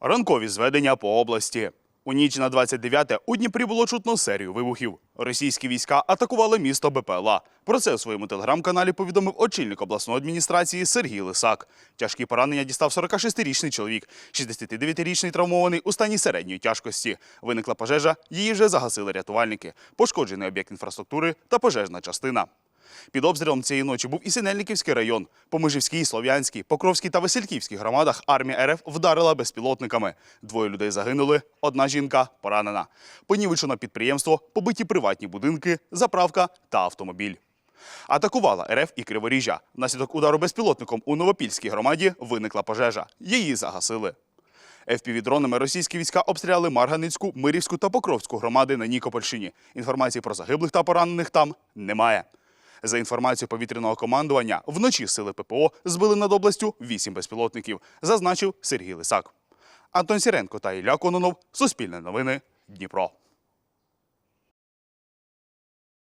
Ранкові зведення по області. У ніч на 29-те у Дніпрі було чутно серію вибухів. Російські війська атакували місто БПЛА. Про це у своєму телеграм-каналі повідомив очільник обласної адміністрації Сергій Лисак. Тяжкі поранення дістав 46-річний чоловік, 69-річний травмований у стані середньої тяжкості. Виникла пожежа, її вже загасили рятувальники. Пошкоджений об'єкт інфраструктури та пожежна частина. Під обстрілом цієї ночі був і Синельниківський район. По Межівській, Слов'янській, Покровській та Васильківській громадах армія РФ вдарила безпілотниками. Двоє людей загинули, одна жінка поранена. Понівечено підприємство, побиті приватні будинки, заправка та автомобіль. Атакувала РФ і Криворіжжя. Внаслідок удару безпілотником у Новопільській громаді виникла пожежа. Її загасили. ФПВ-дронами російські війська обстріляли Марганицьку, Мирівську та Покровську громади на Нікопольщині. Інформації про загиблих та поранених там немає. За інформацією повітряного командування, вночі сили ППО збили над областю вісім безпілотників, зазначив Сергій Лисак. Антон Сіренко та Ілля Кононов. Суспільне новини. Дніпро.